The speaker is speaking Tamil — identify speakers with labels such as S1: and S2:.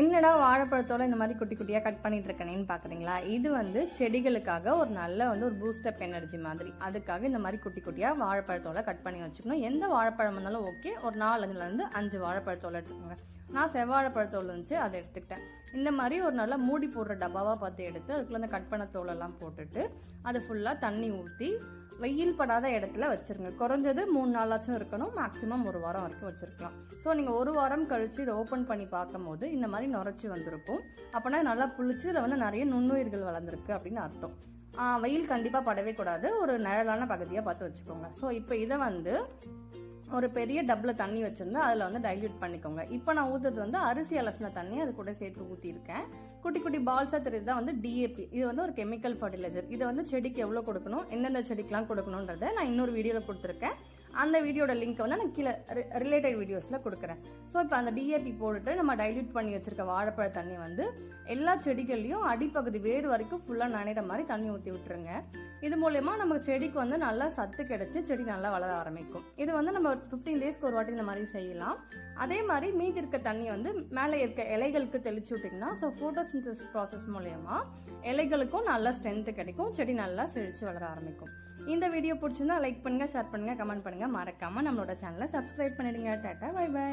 S1: என்னடா வாழைப்பழத்தோட இந்த மாதிரி குட்டி குட்டியாக கட் பண்ணிட்டு இருக்கேனேன்னு பார்க்குறீங்களா இது வந்து செடிகளுக்காக ஒரு நல்ல வந்து ஒரு பூஸ்டப் எனர்ஜி மாதிரி. அதுக்காக இந்த மாதிரி குட்டி குட்டியாக வாழைப்பழத்தோட கட் பண்ணி வச்சுக்கணும். எந்த வாழைப்பழம் இருந்தாலும் ஓகே ஒரு நாலுலேருந்து அஞ்சு வாழைப்பழத்தோல எடுத்துக்கோங்க. நான் செவ்வாழைப்பழத்தோல் இருந்துச்சு அதை எடுத்துக்கிட்டேன். இந்த மாதிரி ஒரு நல்லா மூடி போடுற டப்பாவாக பார்த்து எடுத்து அதுக்குள்ளே அந்த கட் பண்ண தோலெல்லாம் போட்டுட்டு அதை ஃபுல்லாக தண்ணி ஊற்றி வெயில் படாத இடத்துல வச்சிருங்க. குறைஞ்சது மூணு நாளாச்சும் இருக்கணும். மேக்ஸிமம் ஒரு வாரம் வரைக்கும் வச்சுருக்கலாம். ஸோ நீங்கள் ஒரு வாரம் கழித்து இதை ஓப்பன் பண்ணி பார்க்கும்போது இந்த மாதிரி நுரைச்சி வந்திருக்கும். அப்போனா நல்லா புளிச்சு இதில் வந்து நிறைய நுண்ணுயிர்கள் வளர்ந்துருக்கு அப்படின்னு அர்த்தம். வெயில் கண்டிப்பாக படவே கூடாது. ஒரு நிழலான பகுதியாக பார்த்து வச்சுக்கோங்க. ஸோ இப்போ இதை வந்து ஒரு பெரிய டப்பில் தண்ணி வச்சுருந்து அதில் வந்து டைல்யூட் பண்ணிக்கோங்க. இப்போ நான் ஊற்றுறது வந்து அரிசி அலசின தண்ணி அது கூட சேர்த்து ஊற்றிருக்கேன் குட்டி குட்டி பால்ஸாக தெரியுது தான் வந்து டிஏபி இது வந்து ஒரு கெமிக்கல் ஃபர்டிலைசர் இதை வந்து செடிக்கு எவ்வளோ கொடுக்கணும் எந்தெந்த செடிக்கெலாம் கொடுக்கணுன்றதை நான் இன்னொரு வீடியோவில் கொடுத்துருக்கேன். அந்த வீடியோட லிங்க் வந்து நான் கீழே ரிலேட்டட் வீடியோஸில் கொடுக்குறேன். ஸோ இப்போ அந்த டிஏபி போட்டுட்டு நம்ம டைல்யூட் பண்ணி வச்சிருக்க வாழைப்பழ தண்ணி வந்து எல்லா செடிகள்லையும் அடிப்பகுதி வேறு வரைக்கும் ஃபுல்லாக நனைகிற மாதிரி தண்ணி ஊற்றி விட்டுருங்க. இது மூலயமா நம்ம செடிக்கு வந்து நல்லா சத்து கிடைச்சி செடி நல்லா வளர ஆரம்பிக்கும். இது வந்து நம்ம ஃபிஃப்டீன் டேஸ்க்கு ஒரு வாட்டி இந்த மாதிரி செய்யலாம். அதே மாதிரி மீதி இருக்க தண்ணி வந்து மேலே இருக்க இலைகளுக்கு தெளிச்சு விட்டிங்கன்னா ஸோ ஃபோட்டோசிந்தசிஸ் ப்ராசஸ் மூலயமா இலைகளுக்கும் நல்லா ஸ்ட்ரென்த்து கிடைக்கும் செடி நல்லா செழித்து வளர ஆரம்பிக்கும். இந்த வீடியோ பிடிச்சிருந்தா லைக் பண்ணுங்க ஷேர் பண்ணுங்க கமெண்ட் பண்ணுங்கள் மறக்காமல் நம்மளோட சேனலை சப்ஸ்கிரைப் பண்ணிடுங்க. Tata bye by